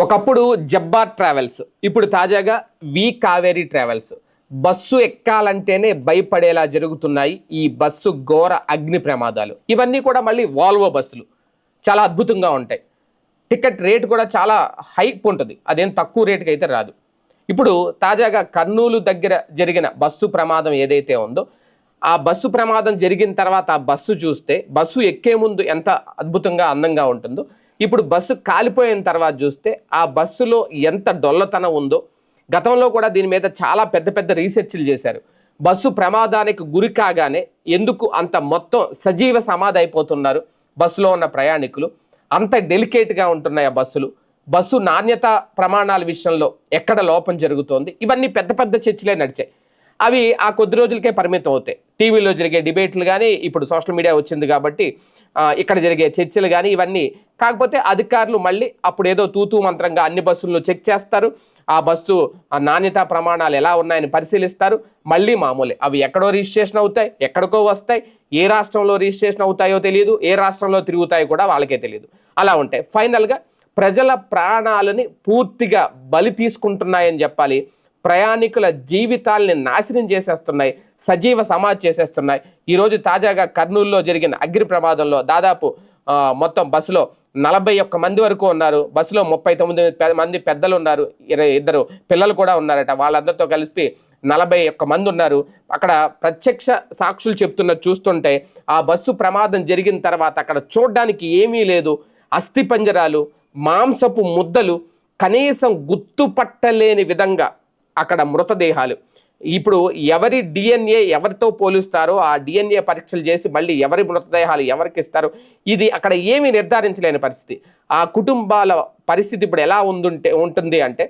ఒకప్పుడు జబ్బార్ ట్రావెల్స్ ఇప్పుడు తాజాగా వి కావేరీ ట్రావెల్స్. బస్సు ఎక్కాలంటేనే భయపడేలా జరుగుతున్నాయి ఈ బస్సు ఘోర అగ్ని ప్రమాదాలు. ఇవన్నీ కూడా మళ్ళీ వాల్వో బస్సులు. చాలా అద్భుతంగా ఉంటాయి. టికెట్ రేట్ కూడా చాలా హైప్ ఉంటుంది. అదేం తక్కువ రేటుకి అయితే రాదు. ఇప్పుడు తాజాగా కర్నూలు దగ్గర జరిగిన బస్సు ప్రమాదం ఏదైతే ఉందో ఆ బస్సు ప్రమాదం జరిగిన తర్వాత ఆ బస్సు చూస్తే బస్సు ఎక్కే ముందు ఎంత అద్భుతంగా అందంగా ఉంటుందో ఇప్పుడు బస్సు కాలిపోయిన తర్వాత చూస్తే ఆ బస్సులో ఎంత డొల్లతనం ఉందో గతంలో కూడా దీని మీద చాలా పెద్ద పెద్ద రీసెర్చ్లు చేశారు. బస్సు ప్రమాదానికి గురి కాగానే ఎందుకు అంత మొత్తం సజీవ సమాధి అయిపోతున్నారు బస్సులో ఉన్న ప్రయాణికులు? అంత డెలికేట్గా ఉంటున్నాయి ఆ బస్సులు. బస్సు నాణ్యత ప్రమాణాల విషయంలో ఎక్కడ లోపం జరుగుతోంది? ఇవన్నీ పెద్ద పెద్ద చర్చలే నడిచాయి. అవి ఆ కొద్ది రోజులకే పరిమితం అవుతాయి. టీవీలో జరిగే డిబేట్లు కానీ ఇప్పుడు సోషల్ మీడియా వచ్చింది కాబట్టి ఇక్కడ జరిగే చర్చలు కానీ ఇవన్నీ. కాకపోతే అధికారులు మళ్ళీ అప్పుడు ఏదో తూతూ మంత్రంగా అన్ని బస్సులను చెక్ చేస్తారు. ఆ బస్సు ఆ నాణ్యతా ప్రమాణాలు ఎలా ఉన్నాయని పరిశీలిస్తారు. మళ్ళీ మామూలే. అవి ఎక్కడో రిజిస్ట్రేషన్ అవుతాయి ఎక్కడికో వస్తాయి. ఏ రాష్ట్రంలో రిజిస్ట్రేషన్ అవుతాయో తెలియదు ఏ రాష్ట్రంలో తిరుగుతాయో కూడా వాళ్ళకే తెలియదు. అలా ఉంటాయి. ఫైనల్గా ప్రజల ప్రాణాలని పూర్తిగా బలి తీసుకుంటున్నాయని చెప్పాలి. ప్రయాణికుల జీవితాల్ని నాశనం చేసేస్తున్నాయి సజీవ సమాధి చేసేస్తున్నాయి. ఈరోజు తాజాగా కర్నూలులో జరిగిన అగ్ని ప్రమాదంలో దాదాపు మొత్తం బస్సులో నలభై ఒక్క మంది వరకు ఉన్నారు. బస్సులో ముప్పై తొమ్మిది మంది పెద్దలు ఉన్నారు ఇరవై ఇద్దరు పిల్లలు కూడా ఉన్నారట. వాళ్ళందరితో కలిపి నలభై ఒక్క మంది ఉన్నారు. అక్కడ ప్రత్యక్ష సాక్షులు చెప్తున్న చూస్తుంటే ఆ బస్సు ప్రమాదం జరిగిన తర్వాత అక్కడ చూడడానికి ఏమీ లేదు. అస్థిపంజరాలు మాంసపు ముద్దలు కనీసం గుర్తుపట్టలేని విధంగా అక్కడ మృతదేహాలు. ఇప్పుడు ఎవరి డిఎన్ఏ ఎవరితో పోలుస్తారో ఆ డిఎన్ఏ పరీక్షలు చేసి మళ్ళీ ఎవరి మృతదేహాలు ఎవరికి ఇస్తారు? ఇది అక్కడ ఏమీ నిర్ధారించలేని పరిస్థితి. ఆ కుటుంబాల పరిస్థితి ఇప్పుడు ఎలా ఉందుంటే ఉంటుంది అంటే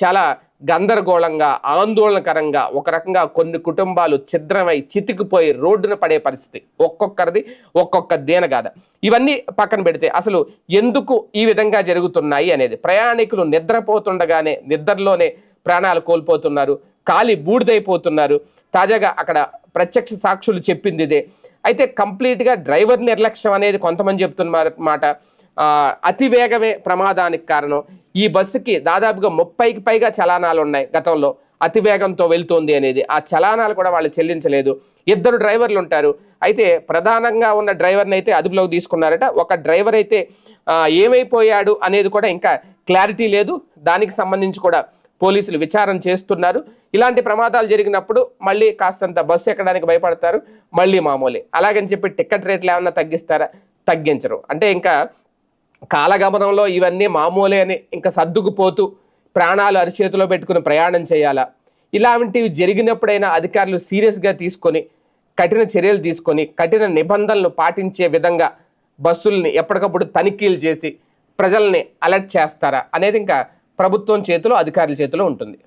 చాలా గందరగోళంగా ఆందోళనకరంగా ఒక రకంగా కొన్ని కుటుంబాలు ఛిద్రమై చితికిపోయి రోడ్డున పడే పరిస్థితి. ఒక్కొక్కరిది ఒక్కొక్క దేనగాథ ఇవన్నీ పక్కన పెడితే అసలు ఎందుకు ఈ విధంగా జరుగుతున్నాయి అనేది? ప్రయాణికులు నిద్రపోతుండగానే నిద్రలోనే ప్రాణాలు కోల్పోతున్నారు కాలి బూడిదైపోతున్నారు. తాజాగా అక్కడ ప్రత్యక్ష సాక్షులు చెప్పింది ఇదే. అయితే కంప్లీట్గా డ్రైవర్ నిర్లక్ష్యం అనేది కొంతమంది చెప్తున్నారు మాట అతి వేగమే ప్రమాదానికి కారణం. ఈ బస్సుకి దాదాపుగా ముప్పైకి పైగా చలానాలు ఉన్నాయి గతంలో. అతి వేగంతో వెళ్తోంది అనేది. ఆ చలానాలు కూడా వాళ్ళు చెల్లించలేదు. ఇద్దరు డ్రైవర్లు ఉంటారు. అయితే ప్రధానంగా ఉన్న డ్రైవర్ని అయితే అదుపులోకి తీసుకున్నారట. ఒక డ్రైవర్ అయితే ఏమైపోయాడు అనేది కూడా ఇంకా క్లారిటీ లేదు. దానికి సంబంధించి కూడా పోలీసులు విచారణ చేస్తున్నారు. ఇలాంటి ప్రమాదాలు జరిగినప్పుడు మళ్ళీ కాస్తంత బస్సు ఎక్కడానికి భయపడతారు. మళ్ళీ మామూలే. అలాగని చెప్పి టికెట్ రేట్లు ఏమన్నా తగ్గిస్తారా? తగ్గించరు. అంటే ఇంకా కాలగమనంలో ఇవన్నీ మామూలే అని ఇంకా సర్దుకుపోతూ ప్రాణాలు అరిచేతిలో పెట్టుకుని ప్రయాణం చేయాలా? ఇలాంటివి జరిగినప్పుడైనా అధికారులు సీరియస్గా తీసుకొని కఠిన చర్యలు తీసుకొని కఠిన నిబంధనలు పాటించే విధంగా బస్సుల్ని ఎప్పటికప్పుడు తనిఖీలు చేసి ప్రజల్ని అలర్ట్ చేస్తారా? అనేది ఇంకా ప్రభుత్వం చేతిలో అధికారుల చేతిలో ఉంటుంది.